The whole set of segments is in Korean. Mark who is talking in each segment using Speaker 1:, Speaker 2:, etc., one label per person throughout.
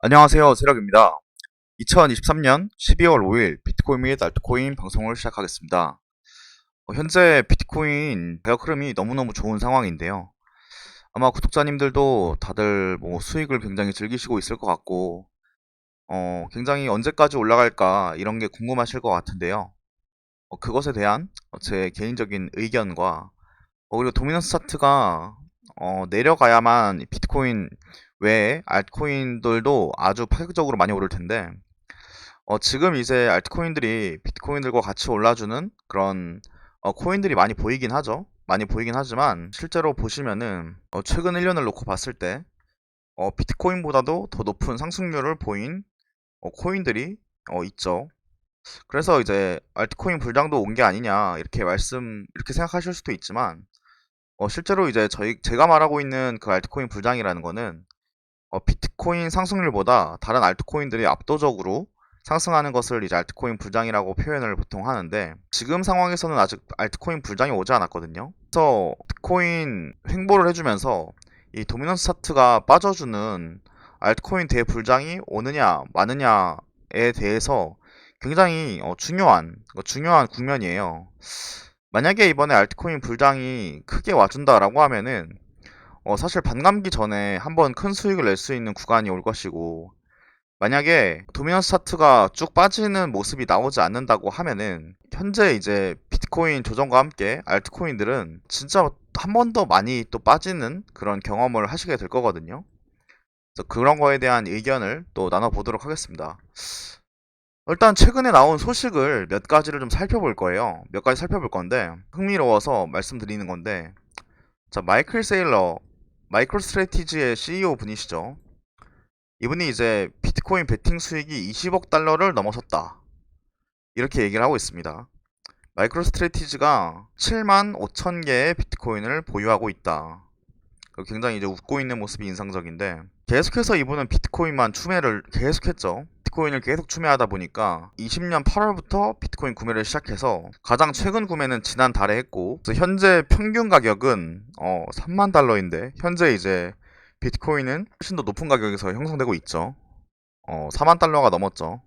Speaker 1: 안녕하세요. 세력입니다. 2023년 12월 5일 비트코인 및 알트코인 방송을 시작하겠습니다. 어, 현재 비트코인 가격 흐름이 너무너무 좋은 상황인데요. 아마 구독자님들도 다들 뭐 수익을 굉장히 즐기시고 있을 것 같고, 어, 굉장히 언제까지 올라갈까 이런 게 궁금하실 것 같은데요. 어, 그것에 대한 제 개인적인 의견과, 어, 그리고 도미넌스 차트가 어, 내려가야만 비트코인 외에 알트코인들도 아주 파격적으로 많이 오를 텐데, 어, 지금 이제 알트코인들이 비트코인들과 같이 올라주는 그런 어, 코인들이 많이 보이긴 하죠. 많이 보이긴 하지만 실제로 보시면은 어, 최근 1년을 놓고 봤을 때 어, 비트코인보다도 더 높은 상승률을 보인 어, 코인들이 어, 있죠. 그래서 이제 알트코인 불장도 온 게 아니냐 이렇게 말씀 이렇게 생각하실 수도 있지만 어, 실제로 이제 저희 제가 말하고 있는 그 알트코인 불장이라는 거는 어, 비트코인 상승률보다 다른 알트코인들이 압도적으로 상승하는 것을 이제 알트코인 불장이라고 표현을 보통 하는데 지금 상황에서는 아직 알트코인 불장이 오지 않았거든요. 그래서 비트코인 횡보를 해주면서 이 도미넌스 차트가 빠져주는 알트코인 대불장이 오느냐 마느냐에 대해서 굉장히 어, 중요한 어, 중요한 국면이에요. 만약에 이번에 알트코인 불장이 크게 와준다라고 하면은 어, 사실 반감기 전에 한번 큰 수익을 낼 수 있는 구간이 올 것이고 만약에 도미넌스 차트가 쭉 빠지는 모습이 나오지 않는다고 하면은 현재 이제 비트코인 조정과 함께 알트코인들은 진짜 한 번 더 많이 또 빠지는 그런 경험을 하시게 될 거거든요. 그런 거에 대한 의견을 또 나눠보도록 하겠습니다. 일단 최근에 나온 소식을 몇 가지를 좀 살펴볼 거예요. 몇 가지 살펴볼 건데 흥미로워서 말씀드리는 건데 자 마이클 세일러 마이크로 스트레티지의 CEO 분이시죠. 이분이 이제 비트코인 베팅 수익이 20억 달러를 넘어섰다. 이렇게 얘기를 하고 있습니다. 마이크로 스트레티지가 7만 5천 개의 비트코인을 보유하고 있다. 굉장히 이제 웃고 있는 모습이 인상적인데 계속해서 이분은 비트코인만 추매를 계속했죠. 비트코인을 계속 추매하다 보니까 20년 8월부터 비트코인 구매를 시작해서 가장 최근 구매는 지난 달에 했고 현재 평균 가격은 어 3만 달러인데 현재 이제 비트코인은 훨씬 더 높은 가격에서 형성되고 있죠. 어 4만 달러가 넘었죠.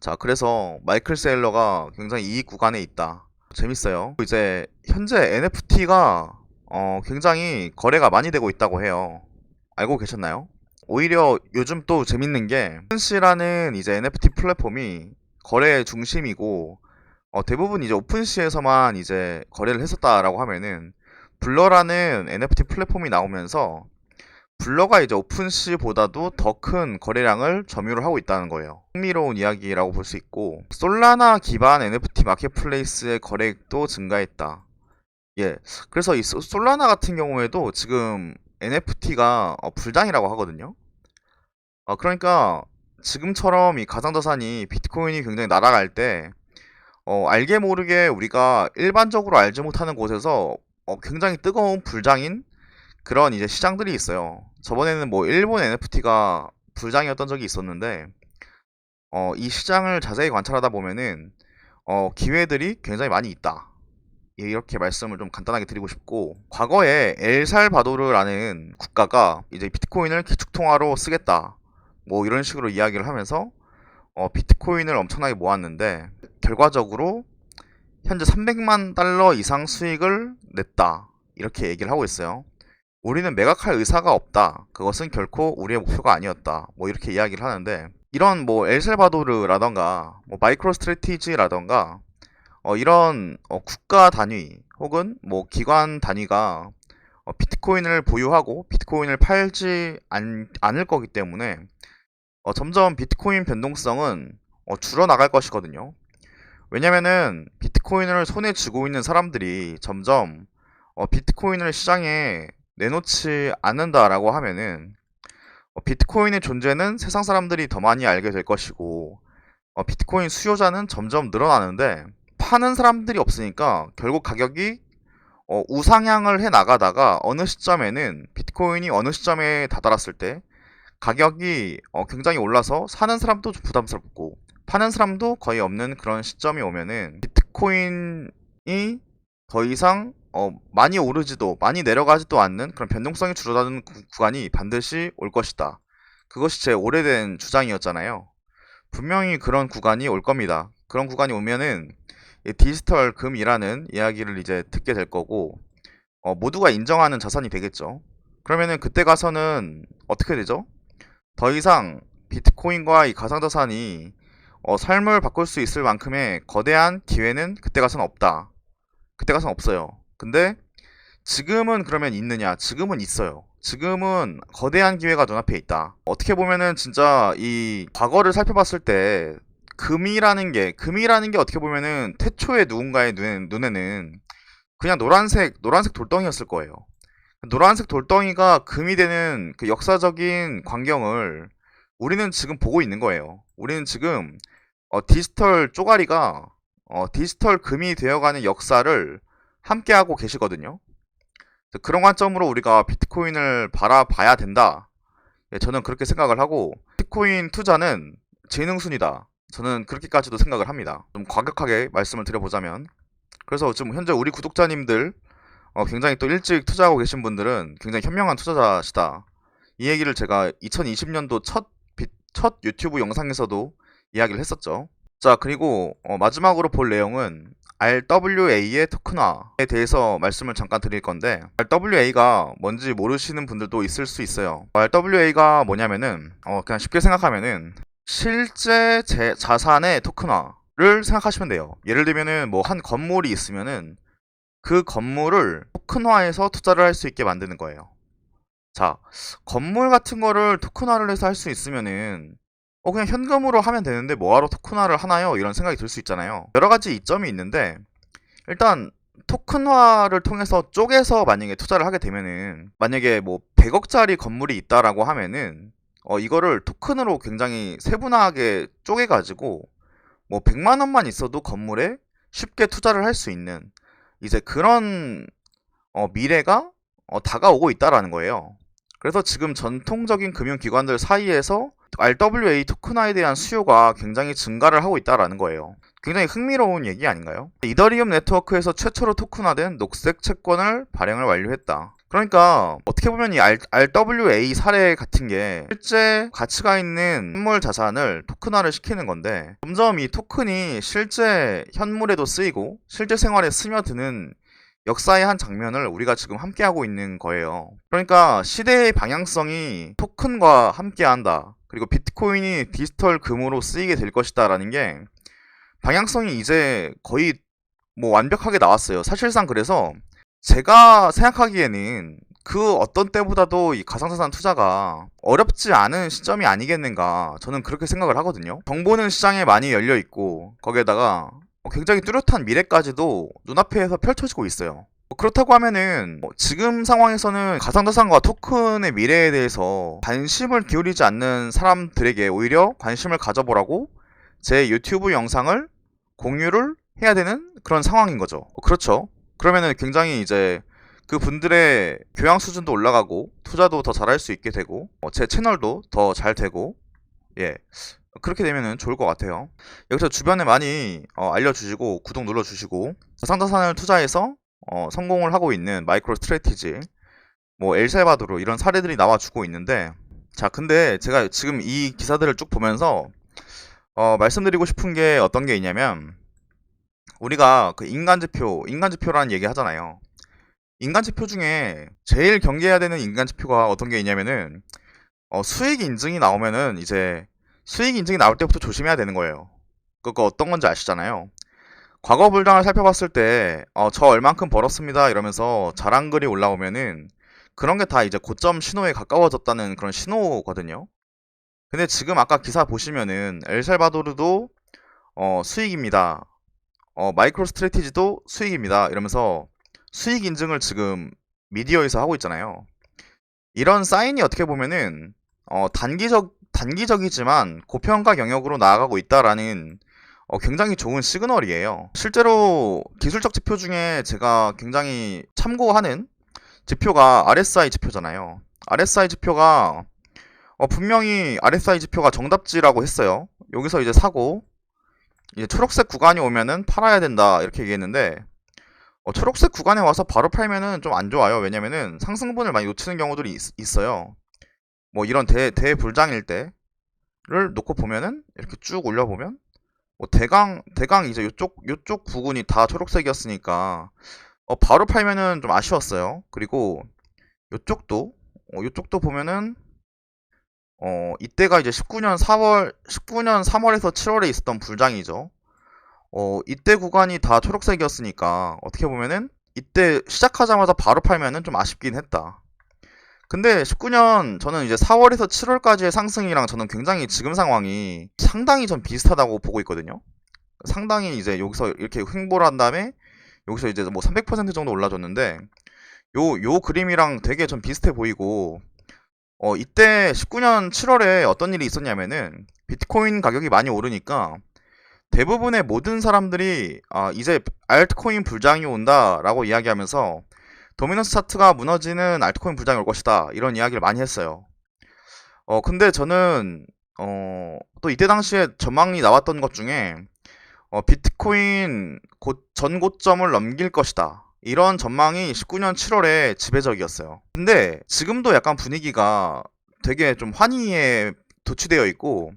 Speaker 1: 자 그래서 마이클 세일러가 굉장히 이익 구간에 있다. 재밌어요. 이제 현재 NFT가 어 굉장히 거래가 많이 되고 있다고 해요. 알고 계셨나요? 오히려 요즘 또 재밌는 게 오픈시라는 이제 NFT 플랫폼이 거래의 중심이고 어, 대부분 이제 오픈시에서만 이제 거래를 했었다라고 하면은 블러라는 NFT 플랫폼이 나오면서 블러가 이제 오픈시보다도 더 큰 거래량을 점유를 하고 있다는 거예요. 흥미로운 이야기라고 볼 수 있고 솔라나 기반 NFT 마켓플레이스의 거래액도 증가했다. 예, 그래서 이 솔라나 같은 경우에도 지금 NFT가 어, 불장이라고 하거든요. 어, 그러니까 지금처럼 이 가상자산이 비트코인이 굉장히 날아갈 때 어, 알게 모르게 우리가 일반적으로 알지 못하는 곳에서 어, 굉장히 뜨거운 불장인 그런 이제 시장들이 있어요. 저번에는 뭐 일본 NFT가 불장이었던 적이 있었는데 어, 이 시장을 자세히 관찰하다 보면은 어, 기회들이 굉장히 많이 있다. 예, 이렇게 말씀을 좀 간단하게 드리고 싶고 과거에 엘살바도르라는 국가가 이제 비트코인을 기축통화로 쓰겠다 뭐 이런 식으로 이야기를 하면서 어, 비트코인을 엄청나게 모았는데 결과적으로 현재 300만 달러 이상 수익을 냈다 이렇게 얘기를 하고 있어요. 우리는 매각할 의사가 없다 그것은 결코 우리의 목표가 아니었다 뭐 이렇게 이야기를 하는데 이런 뭐 엘살바도르라던가 뭐 마이크로 스트레티지라던가 어, 이런 어, 국가 단위 혹은 뭐 기관 단위가 어, 비트코인을 보유하고 비트코인을 팔지 않, 않을 거기 때문에 어, 점점 비트코인 변동성은 어, 줄어나갈 것이거든요. 왜냐면은 비트코인을 손에 쥐고 있는 사람들이 점점 어, 비트코인을 시장에 내놓지 않는다라고 하면은 어, 비트코인의 존재는 세상 사람들이 더 많이 알게 될 것이고 어, 비트코인 수요자는 점점 늘어나는데 파는 사람들이 없으니까 결국 가격이 어, 우상향을 해 나가다가 어느 시점에는 비트코인이 어느 시점에 다다랐을 때 가격이 어, 굉장히 올라서 사는 사람도 좀 부담스럽고 파는 사람도 거의 없는 그런 시점이 오면은 비트코인이 더 이상 어, 많이 오르지도 많이 내려가지도 않는 그런 변동성이 줄어드는 구, 구간이 반드시 올 것이다. 그것이 제 오래된 주장이었잖아요. 분명히 그런 구간이 올 겁니다. 그런 구간이 오면은 이 디지털 금이라는 이야기를 이제 듣게 될 거고 어, 모두가 인정하는 자산이 되겠죠. 그러면은 그때 가서는 어떻게 되죠? 더 이상 비트코인과 이 가상자산이 어, 삶을 바꿀 수 있을 만큼의 거대한 기회는 그때 가서는 없다. 그때 가서는 없어요. 근데 지금은 그러면 있느냐? 지금은 있어요. 지금은 거대한 기회가 눈앞에 있다. 어떻게 보면은 진짜 이 과거를 살펴봤을 때 금이라는 게 금이라는 게 어떻게 보면은 태초에 누군가의 눈에, 눈에는 그냥 노란색 노란색 돌덩이였을 거예요. 노란색 돌덩이가 금이 되는 그 역사적인 광경을 우리는 지금 보고 있는 거예요. 우리는 지금 어, 디지털 쪼가리가 어, 디지털 금이 되어가는 역사를 함께하고 계시거든요. 그런 관점으로 우리가 비트코인을 바라봐야 된다. 예, 저는 그렇게 생각을 하고 비트코인 투자는 재능순이다. 저는 그렇게까지도 생각을 합니다. 좀 과격하게 말씀을 드려보자면 그래서 지금 현재 우리 구독자님들 어, 굉장히 또 일찍 투자하고 계신 분들은 굉장히 현명한 투자자시다. 이 얘기를 제가 2020년도 첫, 비- 첫 유튜브 영상에서도 이야기를 했었죠. 자, 그리고 어, 마지막으로 볼 내용은 RWA의 토큰화에 대해서 말씀을 잠깐 드릴 건데 RWA가 뭔지 모르시는 분들도 있을 수 있어요. RWA가 뭐냐면은 어, 그냥 쉽게 생각하면은 실제 제 자산의 토큰화를 생각하시면 돼요. 예를 들면은 뭐 한 건물이 있으면은 그 건물을 토큰화해서 투자를 할 수 있게 만드는 거예요. 자, 건물 같은 거를 토큰화를 해서 할 수 있으면은 어 그냥 현금으로 하면 되는데 뭐하러 토큰화를 하나요? 이런 생각이 들 수 있잖아요. 여러 가지 이점이 있는데 일단 토큰화를 통해서 쪼개서 만약에 투자를 하게 되면은 만약에 뭐 100억짜리 건물이 있다라고 하면은 어 이거를 토큰으로 굉장히 세분화하게 쪼개 가지고 뭐 100만 원만 있어도 건물에 쉽게 투자를 할 수 있는 이제 그런 어 미래가 어 다가오고 있다라는 거예요. 그래서 지금 전통적인 금융기관들 사이에서 RWA 토큰화에 대한 수요가 굉장히 증가를 하고 있다라는 거예요. 굉장히 흥미로운 얘기 아닌가요? 이더리움 네트워크에서 최초로 토큰화된 녹색 채권을 발행을 완료했다. 그러니까 어떻게 보면 이 RWA 사례 같은 게 실제 가치가 있는 현물 자산을 토큰화를 시키는 건데 점점 이 토큰이 실제 현물에도 쓰이고 실제 생활에 스며드는 역사의 한 장면을 우리가 지금 함께하고 있는 거예요. 그러니까 시대의 방향성이 토큰과 함께한다. 그리고 비트코인이 디지털 금으로 쓰이게 될 것이다라는 게 방향성이 이제 거의 뭐 완벽하게 나왔어요. 사실상 그래서 제가 생각하기에는 그 어떤 때보다도 이 가상자산 투자가 어렵지 않은 시점이 아니겠는가 저는 그렇게 생각을 하거든요. 정보는 시장에 많이 열려 있고 거기에다가 굉장히 뚜렷한 미래까지도 눈앞에서 펼쳐지고 있어요. 뭐 그렇다고 하면은 뭐 지금 상황에서는 가상자산과 토큰의 미래에 대해서 관심을 기울이지 않는 사람들에게 오히려 관심을 가져보라고 제 유튜브 영상을 공유를 해야 되는 그런 상황인 거죠. 그렇죠. 그러면은 굉장히 이제 그 분들의 교양 수준도 올라가고 투자도 더 잘할 수 있게 되고 어, 제 채널도 더 잘 되고 예 그렇게 되면은 좋을 것 같아요. 여기서 주변에 많이 어, 알려주시고 구독 눌러주시고 가상자산을 투자해서 어, 성공을 하고 있는 마이크로 스트레티지 뭐 엘살바도르 이런 사례들이 나와주고 있는데 자 근데 제가 지금 이 기사들을 쭉 보면서 어, 말씀드리고 싶은 게 어떤 게 있냐면 우리가 그 인간지표 인간지표라는 얘기 하잖아요. 인간지표 중에 제일 경계해야 되는 인간지표가 어떤 게 있냐면은 어, 수익 인증이 나오면은 이제 수익 인증이 나올 때부터 조심해야 되는 거예요. 그거 어떤 건지 아시잖아요. 과거 불당을 살펴봤을 때, 어, 저 얼만큼 벌었습니다. 이러면서 자랑 글이 올라오면은 그런 게 다 이제 고점 신호에 가까워졌다는 그런 신호거든요. 근데 지금 아까 기사 보시면은 엘살바도르도 어, 수익입니다. 어, 마이크로 스트레티지도 수익입니다. 이러면서 수익 인증을 지금 미디어에서 하고 있잖아요. 이런 사인이 어떻게 보면은 어, 단기적 단기적이지만 고평가 영역으로 나아가고 있다라는 어, 굉장히 좋은 시그널이에요. 실제로 기술적 지표 중에 제가 굉장히 참고하는 지표가 RSI 지표잖아요. RSI 지표가 어, 분명히 RSI 지표가 정답지라고 했어요. 여기서 이제 사고 이제 초록색 구간이 오면은 팔아야 된다 이렇게 얘기했는데 어, 초록색 구간에 와서 바로 팔면은 좀 안 좋아요. 왜냐면은 상승분을 많이 놓치는 경우들이 있, 어요 뭐 이런 대, 대불장일 때를 놓고 보면은 이렇게 쭉 올려보면 뭐 대강 대강 이제 요쪽 요쪽 부분이 다 초록색이었으니까 어, 바로 팔면은 좀 아쉬웠어요. 그리고 요쪽도 어, 요쪽도 보면은 어, 이때가 이제 19년 4월 19년 3월에서 7월에 있었던 불장이죠. 어, 이때 구간이 다 초록색이었으니까 어떻게 보면은 이때 시작하자마자 바로 팔면은 좀 아쉽긴 했다. 근데 19년 저는 이제 4월에서 7월까지의 상승이랑 저는 굉장히 지금 상황이 상당히 전 비슷하다고 보고 있거든요. 상당히 이제 여기서 이렇게 횡보를 한 다음에 여기서 이제 뭐 300% 정도 올라줬는데 요, 요 그림이랑 되게 좀 비슷해 보이고 어, 이때 19년 7월에 어떤 일이 있었냐면은 비트코인 가격이 많이 오르니까 대부분의 모든 사람들이 아, 이제 알트코인 불장이 온다라고 이야기하면서 도미넌스 차트가 무너지는 알트코인 불장이 올 것이다 이런 이야기를 많이 했어요. 어 근데 저는 어, 또 이때 당시에 전망이 나왔던 것 중에 어, 비트코인 곧 전고점을 넘길 것이다. 이런 전망이 19년 7월에 지배적이었어요. 근데 지금도 약간 분위기가 되게 좀 환희에 도취되어 있고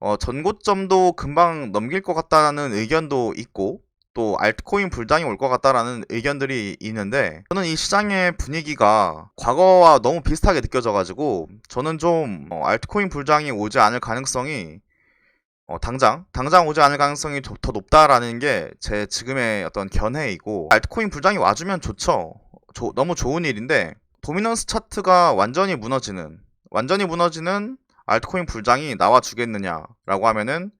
Speaker 1: 어, 전고점도 금방 넘길 것 같다는 의견도 있고 또 알트코인 불장이 올 것 같다라는 의견들이 있는데 저는 이 시장의 분위기가 과거와 너무 비슷하게 느껴져가지고 저는 좀 어, 알트코인 불장이 오지 않을 가능성이 어, 당장 당장 오지 않을 가능성이 더, 더 높다라는 게 제 지금의 어떤 견해이고 알트코인 불장이 와주면 좋죠. 조- 너무 좋은 일인데 도미넌스 차트가 완전히 무너지는 완전히 무너지는 알트코인 불장이 나와 주겠느냐라고 하면은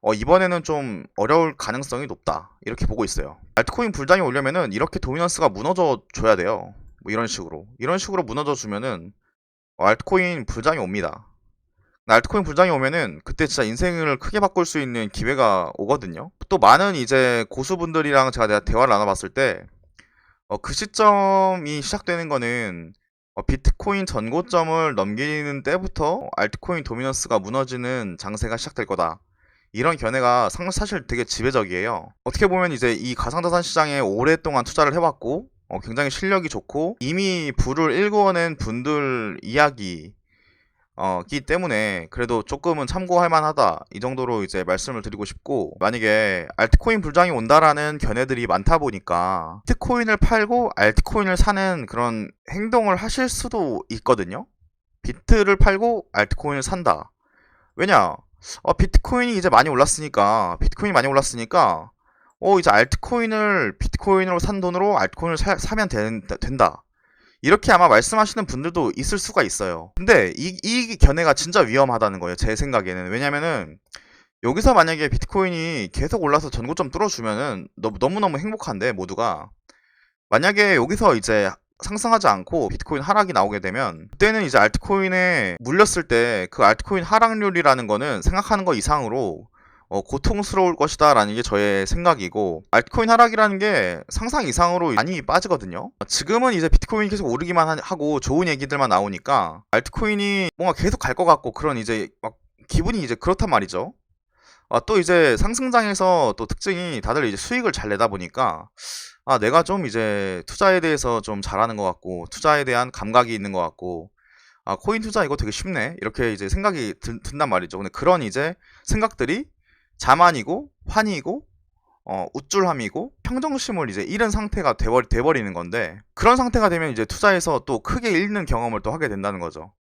Speaker 1: 어, 이번에는 좀 어려울 가능성이 높다 이렇게 보고 있어요. 알트코인 불장이 오려면은 이렇게 도미넌스가 무너져 줘야 돼요. 뭐 이런 식으로 이런 식으로 무너져 주면은 어, 알트코인 불장이 옵니다. 알트코인 불장이 오면은 그때 진짜 인생을 크게 바꿀 수 있는 기회가 오거든요. 또 많은 이제 고수분들이랑 제가 대- 대화를 나눠봤을 때, 어, 그 시점이 시작되는 거는 어, 비트코인 전고점을 넘기는 때부터 알트코인 도미넌스가 무너지는 장세가 시작될 거다. 이런 견해가 상- 사실 되게 지배적이에요. 어떻게 보면 이제 이 가상자산 시장에 오랫동안 투자를 해왔고, 어, 굉장히 실력이 좋고, 이미 부를 일궈낸 분들 이야기, 어, 기 때문에 그래도 조금은 참고할 만하다. 이 정도로 이제 말씀을 드리고 싶고, 만약에 알트코인 불장이 온다라는 견해들이 많다 보니까, 비트코인을 팔고 알트코인을 사는 그런 행동을 하실 수도 있거든요? 비트를 팔고 알트코인을 산다. 왜냐? 어, 비트코인이 이제 많이 올랐으니까, 비트코인이 많이 올랐으니까, 어, 이제 알트코인을 비트코인으로 산 돈으로 알트코인을 사, 사면 된, 된다. 이렇게 아마 말씀하시는 분들도 있을 수가 있어요. 근데 이, 이 견해가 진짜 위험하다는 거예요. 제 생각에는. 왜냐면은 여기서 만약에 비트코인이 계속 올라서 전고점 뚫어주면은 너무, 너무너무 행복한데 모두가 만약에 여기서 이제 상승하지 않고 비트코인 하락이 나오게 되면 그때는 이제 알트코인에 물렸을 때 그 알트코인 하락률이라는 거는 생각하는 거 이상으로 어, 고통스러울 것이다 라는 게 저의 생각이고 알트코인 하락이라는 게 상상 이상으로 많이 빠지거든요. 지금은 이제 비트코인이 계속 오르기만 하- 하고 좋은 얘기들만 나오니까 알트코인이 뭔가 계속 갈 것 같고 그런 이제 막 기분이 이제 그렇단 말이죠. 아, 또 이제 상승장에서 또 특징이 다들 이제 수익을 잘 내다 보니까 아, 내가 좀 이제 투자에 대해서 좀 잘하는 것 같고 투자에 대한 감각이 있는 것 같고 아, 코인 투자 이거 되게 쉽네? 이렇게 이제 생각이 든, 든단 말이죠. 근데 그런 이제 생각들이 자만이고 환희이고 어, 우쭐함이고 평정심을 이제 잃은 상태가 돼버리, 돼버리는 건데 그런 상태가 되면 이제 투자에서 또 크게 잃는 경험을 또 하게 된다는 거죠.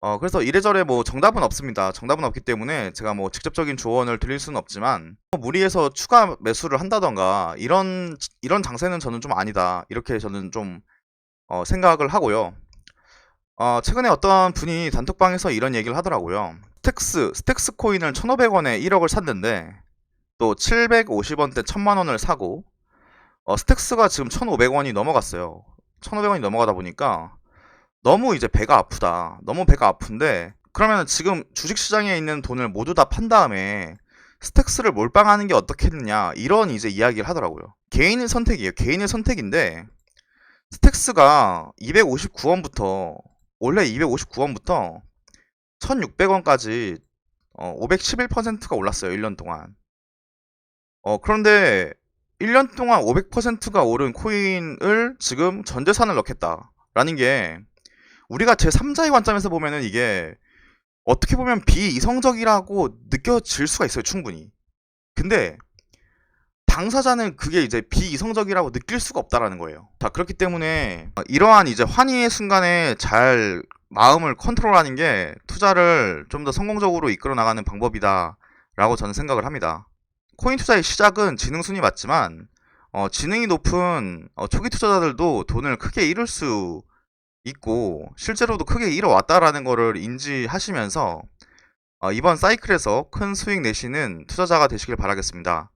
Speaker 1: 어, 그래서 이래저래 뭐 정답은 없습니다. 정답은 없기 때문에 제가 뭐 직접적인 조언을 드릴 수는 없지만 뭐 무리해서 추가 매수를 한다던가 이런 이런 장세는 저는 좀 아니다. 이렇게 저는 좀 어, 생각을 하고요. 어, 최근에 어떤 분이 단톡방에서 이런 얘기를 하더라고요. 스택스, 스택스 코인을 1,500원에 1억을 샀는데 또 750원대 1000만원을 사고 어, 스택스가 지금 1,500원이 넘어갔어요. 1,500원이 넘어가다 보니까 너무 이제 배가 아프다. 너무 배가 아픈데 그러면 지금 주식시장에 있는 돈을 모두 다 판 다음에 스택스를 몰빵하는 게 어떻겠느냐 이런 이제 이야기를 하더라고요. 개인의 선택이에요. 개인의 선택인데 스택스가 259원부터 원래 259원부터 1600원까지 어, 511%가 올랐어요. 1년 동안. 어, 그런데 1년 동안 500%가 오른 코인을 지금 전 재산을 넣겠다 라는 게 우리가 제3자의 관점에서 보면은 이게 어떻게 보면 비이성적이라고 느껴질 수가 있어요, 충분히. 근데 당사자는 그게 이제 비이성적이라고 느낄 수가 없다라는 거예요. 자, 그렇기 때문에 어, 이러한 이제 환희의 순간에 잘 마음을 컨트롤하는 게 투자를 좀 더 성공적으로 이끌어 나가는 방법이다라고 저는 생각을 합니다. 코인 투자의 시작은 지능순이 맞지만 어, 지능이 높은 어, 초기 투자자들도 돈을 크게 잃을 수 있고 실제로도 크게 잃어왔다라는 거를 인지하시면서 어, 이번 사이클에서 큰 수익 내시는 투자자가 되시길 바라겠습니다.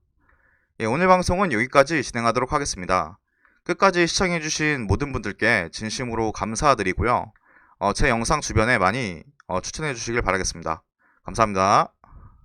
Speaker 1: 예, 오늘 방송은 여기까지 진행하도록 하겠습니다. 끝까지 시청해주신 모든 분들께 진심으로 감사드리고요. 어, 제 영상 주변에 많이 어, 추천해 주시길 바라겠습니다. 감사합니다.